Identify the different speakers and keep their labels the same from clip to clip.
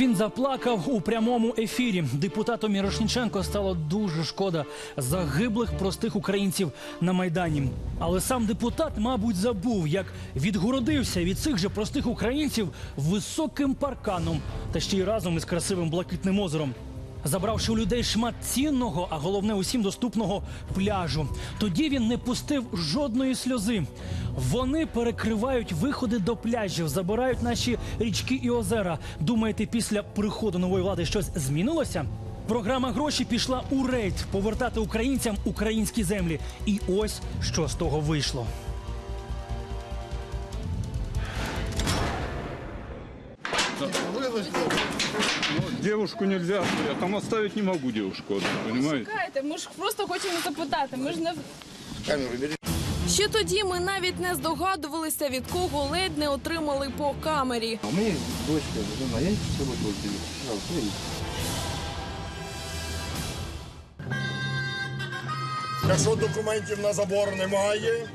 Speaker 1: Він заплакав у прямому ефірі. Депутату Мірошніченко стало дуже шкода загиблих простих українців на майдані. Але сам депутат, мабуть, забув, як відгородився від цих же простих українців високим парканом та ще й разом із красивим блакитним озером. Забравши у людей шмат цінного, а головне усім доступного пляжу. Тоді він не пустив жодної сльози. Вони перекривають виходи до пляжів, забирають наші річки і озера. Думаєте, після приходу нової влади щось змінилося? Програма гроші пішла у рейд повертати українцям українські землі. І ось що з того вийшло.
Speaker 2: Девушку нельзя, я там оставить не могу девушку, одну, понимаете?
Speaker 3: Чекайте, ми ж просто хочемо запитати. Ми ж не ще тоді ми навіть не здогадувалися, від кого ледь не отримали по камері.
Speaker 4: Меня есть дочка, жена, я. Пожалуйста, берите.
Speaker 5: Якщо документів на забор немає,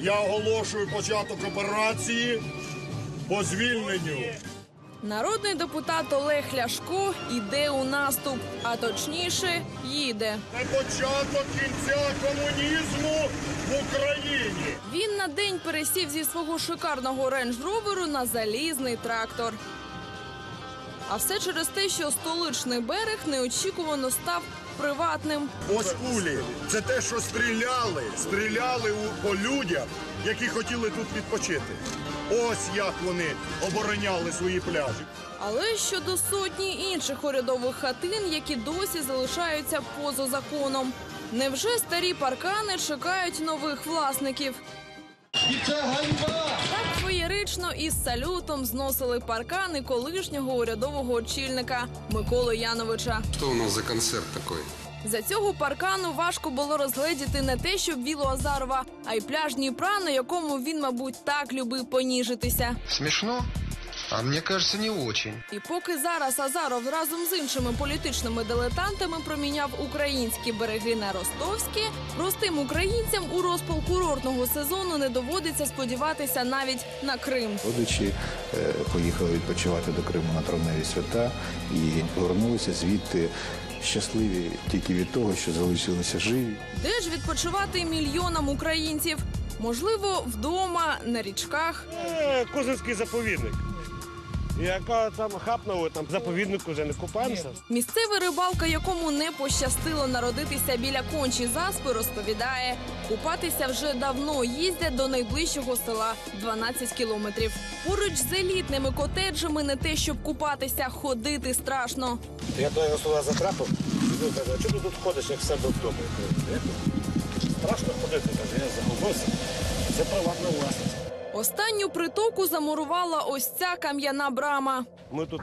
Speaker 5: я оголошую початок операції по звільненню.
Speaker 3: Народний депутат Олег Ляшко іде у наступ, а точніше їде.
Speaker 5: Це початок кінця комунізму в Україні.
Speaker 3: Він на день пересів зі свого шикарного рейндж-роверу на залізний трактор. А все через те, що столичний берег неочікувано став приватним.
Speaker 5: Ось кулі. Це те, що стріляли. Стріляли у- по людях, які хотіли тут відпочити. Ось як вони обороняли свої пляжі.
Speaker 3: Але щодо сотні інших урядових хатин, які досі залишаються поза законом. Невже старі паркани чекають нових власників? Так феєрично із салютом зносили паркани колишнього урядового очільника Миколи Яновича.
Speaker 6: Що у нас за концерт такий?
Speaker 3: За цього паркану важко було розгледіти не те, що білу Азарова, а й пляж Дніпра, на якому він, мабуть, так любив поніжитися.
Speaker 6: Смешно? А мне кажется, не очень.
Speaker 3: І поки зараз Азаров разом з іншими політичними дилетантами проміняв українські береги на ростовські, простим українцям у розпал курортного сезону не доводиться сподіватися навіть на Крим.
Speaker 4: Родичі е, поїхали відпочивати до Криму на травневі свята і повернулися звідти щасливі тільки від того, що залишилися живі.
Speaker 3: Де ж відпочивати мільйонам українців? Можливо, вдома, на річках.
Speaker 7: Е, Козинський заповідник. Яка там хапнули, там заповіднику вже не купаємося.
Speaker 3: Місцевий рибалка, якому не пощастило народитися біля кончі заспи, розповідає, купатися вже давно їздять до найближчого села 12 кілометрів. Поруч з елітними котеджами не те, щоб купатися, ходити страшно.
Speaker 7: Я то його сюди затрапив, він каже, а чого ти тут ходиш, як в себе вдома? Я? Страшно ходити, каже, я загубився. Це приватна власність.
Speaker 3: Останню притоку замурувала ось ця кам'яна брама.
Speaker 7: Ми тут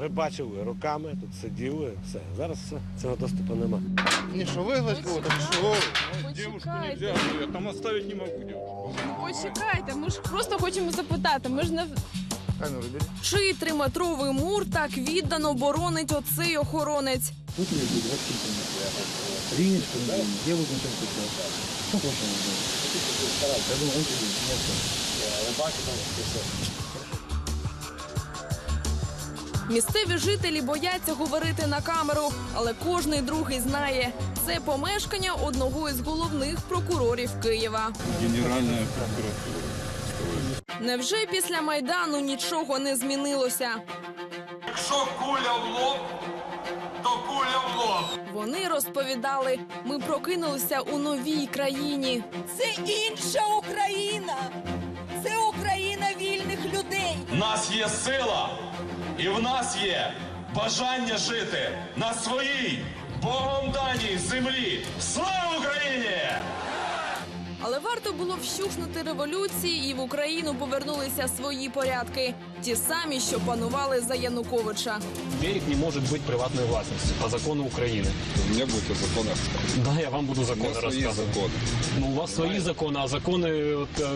Speaker 7: рибачили руками, тут сиділи, все. Зараз все, цього доступу нема.
Speaker 4: Ні, що вигнать кого так що?
Speaker 2: Девушку нельзя, я там оставить не могу девушку.
Speaker 3: Почекайте, ми ж просто хочемо запитати. Ми ж не чий триметровий мур так віддано боронить оцей охоронець.
Speaker 4: Тут не буде, як тут Рінечку, хочемо? Я думаю, он тобі, не Все.
Speaker 3: Місцеві жителі бояться говорити на камеру, але кожний другий знає це помешкання одного із головних прокурорів Києва.
Speaker 2: Генеральная прокуратура.
Speaker 3: Невже після майдану нічого не змінилося?
Speaker 8: Якщо куля в лоб, то куля в лоб.
Speaker 3: Вони розповідали, ми прокинулися у новій країні.
Speaker 9: Це інша Україна. Це Україна вільних людей.
Speaker 8: В нас є сила, і в нас є бажання жити на своїй Богом даній землі. Слава Україні!
Speaker 3: Але варто було вщухнути революції, і в Україну повернулися свої порядки, ті самі, що панували за Януковича.
Speaker 10: Берег не может быть приватной властностью по закону Украины.
Speaker 6: У меня будет законы.
Speaker 10: Да, я вам буду
Speaker 6: У
Speaker 10: законы
Speaker 6: нас свои
Speaker 10: рассказывать.
Speaker 6: законы.
Speaker 10: Ну, у вас свої закони, а закони от, е,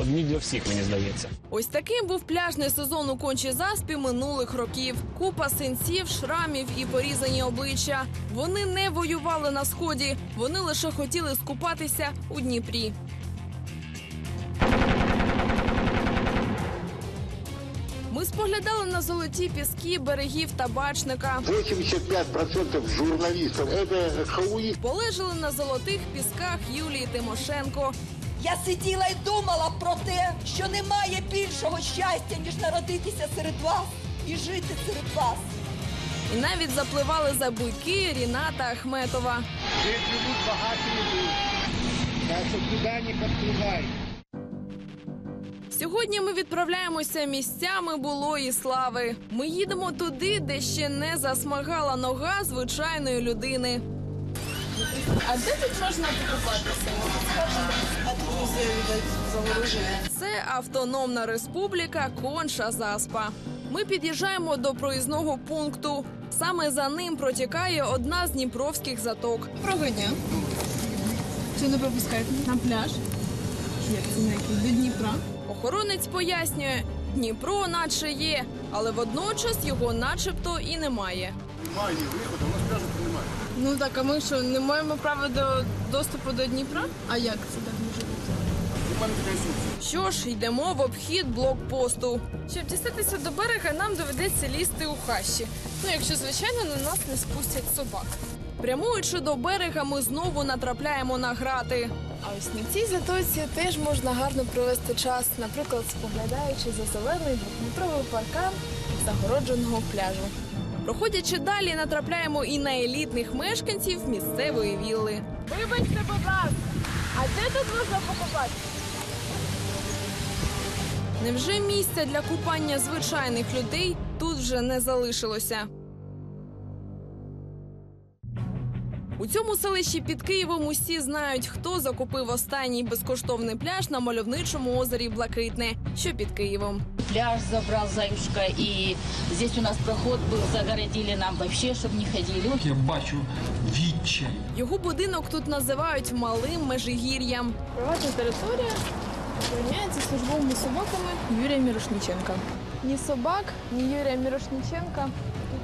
Speaker 10: одні для всіх, мені здається.
Speaker 3: Ось таким був пляжний сезон у кончі заспі минулих років. Купа синців, шрамів і порізані обличчя. Вони не воювали на сході, вони лише хотіли скупатися у Дніпрі. Ми споглядали на золоті піски берегів табачника.
Speaker 11: 85% журналистов это хауи.
Speaker 3: Полежали на золотих пісках Юлії Тимошенко.
Speaker 9: Я сиділа і думала про те, що немає більшого щастя, ніж народитися серед вас і жити серед вас.
Speaker 3: І навіть запливали за буйки Ріната Ахметова.
Speaker 11: Живут богатые люди. Так туда не подплывай.
Speaker 3: Сьогодні ми відправляємося місцями булої слави. Ми їдемо туди, де ще не засмагала нога звичайної людини. А де тут можна покупатися? Це автономна республіка Конша Заспа. Ми під'їжджаємо до проїзного пункту. Саме за ним протікає одна з дніпровських заток.
Speaker 12: Доброго дня. Чи не пропускаєте на пляж? Як це на який? До Дніпра?
Speaker 3: Охоронець пояснює, Дніпро наче є, але водночас його начебто і немає.
Speaker 7: Немає ні виходу, у нас пляжу немає.
Speaker 12: Ну так, а ми що, не маємо права до доступу до Дніпра? А як це так може бути?
Speaker 3: Що ж, йдемо в обхід блокпосту.
Speaker 12: Щоб дістатися до берега, нам доведеться лізти у хащі. Ну, якщо, звичайно, на нас не спустять собак.
Speaker 3: Прямуючи до берега, ми знову натрапляємо на грати.
Speaker 12: А ось на цій затоці теж можна гарно провести час, наприклад, споглядаючи за зелений двохметровий паркан загородженого пляжу.
Speaker 3: Проходячи далі, натрапляємо і на елітних мешканців місцевої вілли.
Speaker 12: Вибачте, будь ласка, а де тут можна покупати?
Speaker 3: Невже місця для купання звичайних людей тут вже не залишилося? У цьому селищі під Києвом усі знають, хто закупив останній безкоштовний пляж на мальовничому озері Блакитне, що під Києвом.
Speaker 13: Пляж забрал Заюшка, и здесь у нас проход был, загородили нам вообще, чтобы не ходили.
Speaker 14: Я бачу відчай.
Speaker 3: Його будинок тут називають малим межигір'ям.
Speaker 12: Приватна територія охороняється службовими собаками Юрія Мірошниченка. Ні собак, ні Юрія Мірошниченка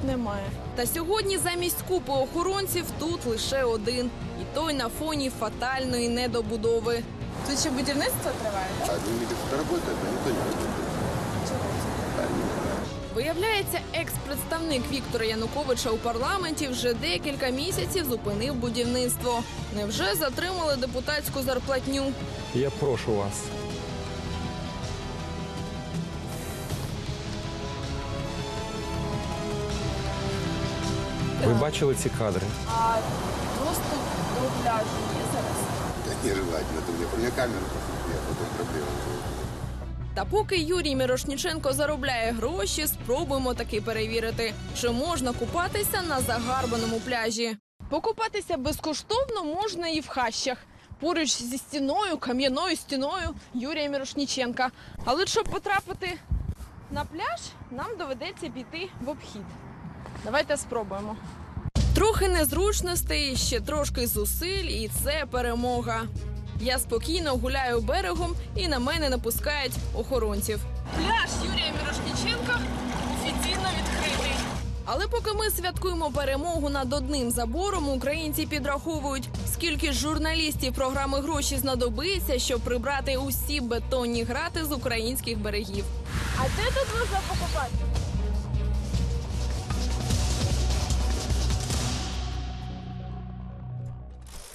Speaker 12: тут немає.
Speaker 3: Та сьогодні замість купи охоронців тут лише один, і той на фоні фатальної недобудови.
Speaker 12: Тут ще будівництво триває?
Speaker 11: А они где-то а никто не работает.
Speaker 3: Виявляється, екс-представник Віктора Януковича у парламенті вже декілька місяців зупинив будівництво. Невже затримали депутатську зарплатню?
Speaker 15: Я прошу вас. Ви бачили ці кадри?
Speaker 12: А доступ до пляжу є зараз?
Speaker 11: Да нежелательно. Это мне, у меня камера я потом проблема.
Speaker 3: Та поки Юрій Мірошніченко заробляє гроші, спробуємо таки перевірити, чи можна купатися на загарбаному пляжі.
Speaker 12: Покупатися безкоштовно можна і в хащах. Поруч зі стіною, кам'яною стіною Юрія Мірошніченка. Але щоб потрапити на пляж, нам доведеться піти в обхід. Давайте спробуємо.
Speaker 3: Трохи незручностей, ще трошки зусиль, і це перемога. Я спокійно гуляю берегом і на мене напускають охоронців.
Speaker 12: Пляж Юрія Мірошніченка офіційно відкритий.
Speaker 3: Але поки ми святкуємо перемогу над одним забором, українці підраховують, скільки ж журналістів програми гроші знадобиться, щоб прибрати усі бетонні грати з українських берегів.
Speaker 12: А де тут можна покупати?